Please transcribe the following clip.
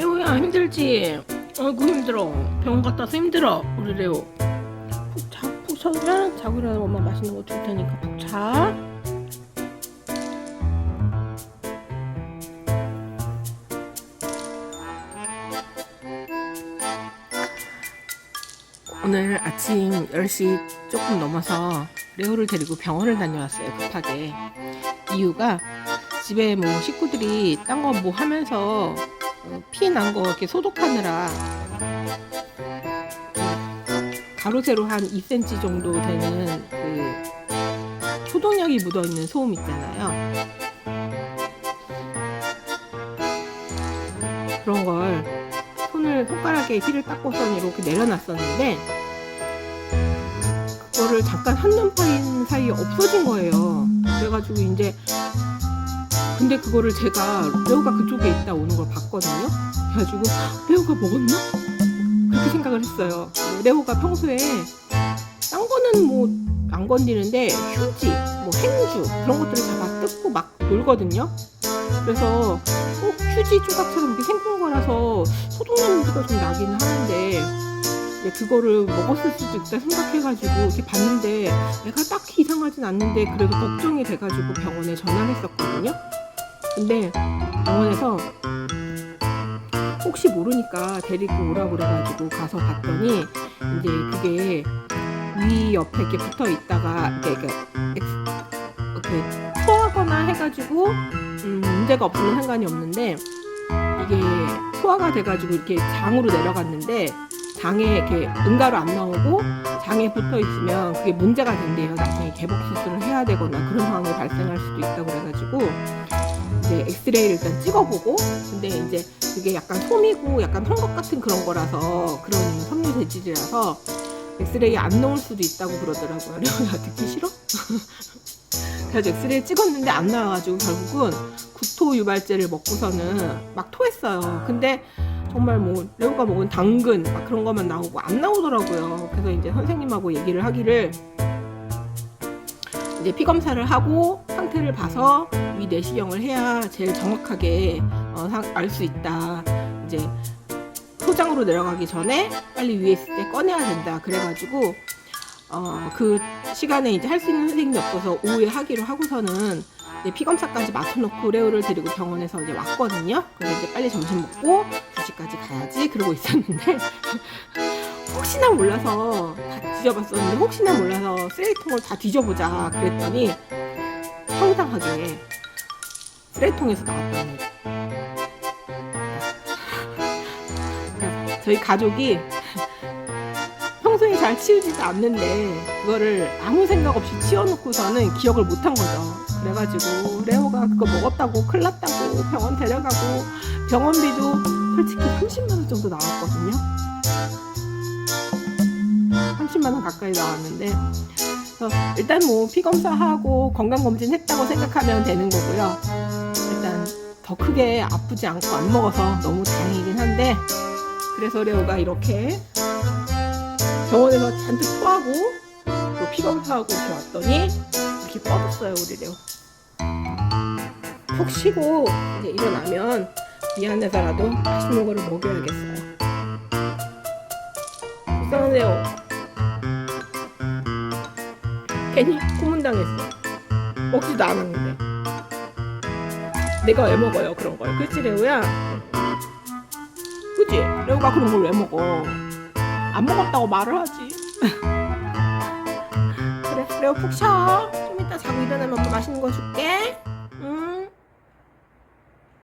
레오야 힘들지? 아이고 힘들어. 병원 갔다 와서 힘들어. 우리 레오. 푹 자, 푹 쉬어주면 자고 일어나면 엄마 맛있는 거 줄 테니까 푹자. 오늘 아침 10시 조금 넘어서 레오를 데리고 병원을 다녀왔어요 급하게. 이유가 집에 뭐 식구들이 딴 거 뭐 하면서 어, 피 난 거 이렇게 소독하느라 그 가로 세로 한 2cm 정도 되는 그 소독약이 묻어 있는 소음 있잖아요. 그런 걸 손을 손가락에 힐을 닦고선 이렇게 내려놨었는데 그거를 잠깐 한눈 파인 사이에 없어진 거예요. 그래가지고 이제 근데 그거를 제가 레오가 그쪽에 있다 오는 걸 봤거든요. 그래가지고 레오가 먹었나? 그렇게 생각을 했어요. 레오가 평소에 딴 거는 뭐 안 건드리는데 휴지, 뭐 행주 그런 것들을 잡아 뜯고 막 놀거든요. 그래서 꼭 휴지 조각처럼 이렇게 생긴 거라서 소독 냄새가 좀 나긴 하는데 그거를 먹었을 수도 있다 생각해가지고 이렇게 봤는데 애가 딱히 이상하진 않는데 그래도 걱정이 돼가지고 병원에 전화를 했었거든요. 근데 병원에서 혹시 모르니까 데리고 오라고 그래가지고 가서 봤더니 이제 그게 위 옆에 이렇게 붙어 있다가 이렇게 이렇게, 이렇게 토하거나 해가지고 음, 문제가 없으면 상관이 없는데 이게 소화가 돼가지고 이렇게 장으로 내려갔는데 장에 이렇게 응가로 안 나오고 장에 붙어 있으면 그게 문제가 된대요. 나중에 개복 수술을 해야 되거나 그런 상황이 발생할 수도 있다고 그래가지고 이제 엑스레이를 일단 찍어보고 근데 이제 그게 약간 솜이고 약간 헝겊 같은 그런 거라서 그런 섬유 재질이라서 엑스레이 안 나올 수도 있다고 그러더라고요. 레오나 듣기 싫어? 그래서 엑스레이 찍었는데 안 나와가지고 결국은 구토 유발제를 먹고서는 막 토했어요. 근데 정말 뭐 레오가 먹은 당근 막 그런 것만 나오고 안 나오더라고요. 그래서 이제 선생님하고 얘기를 하기를 이제 피 검사를 하고 상태를 봐서 위 내시경을 해야 제일 정확하게 어, 알수 있다. 이제 소장으로 내려가기 전에 빨리 위에 있을 때 꺼내야 된다. 그래가지고 어, 그 시간에 이제 할 수 있는 선생님이 없어서 오후에 하기로 하고서는 이제 피 검사까지 맞춰놓고 레오를 데리고 병원에서 이제 왔거든요. 그래서 이제 빨리 점심 먹고 2시까지 가야지 그러고 있었는데 혹시나 몰라서 다 뒤져봤었는데 혹시나 몰라서 쓰레기통을 다 뒤져보자 그랬더니 황당하게 쓰레기통에서 나왔다는 거죠. 저희 가족이 평소에 잘 치우지도 않는데 그거를 아무 생각 없이 치워놓고서는 기억을 못한 거죠. 그래가지고 레오가 그거 먹었다고 큰일 났다고 병원 데려가고 병원비도 솔직히 30만 원 정도 나왔거든요. 30만 원 가까이 나왔는데 그래서 일단 뭐 피 검사하고 건강 검진 했다고 생각하면 되는 거고요. 일단 더 크게 아프지 않고 안 먹어서 너무 다행이긴 한데 그래서 레오가 이렇게 병원에서 잔뜩 토하고 또 피 검사하고 이렇게 왔더니 이렇게 뻗었어요 우리 레오. 푹 쉬고 이제 일어나면 미안해서라도 맛있는 거를 먹여야겠어요. 레오. 괜히 고문당했어. 먹지도 않았는데. 내가 왜 먹어요 그런 걸? 그치 레오야? 그치? 레오가 그런 걸 왜 먹어? 안 먹었다고 말을 하지. 그래 레오 푹 쉬어. 좀 이따 자고 일어나면 엄마 맛있는 거 줄게.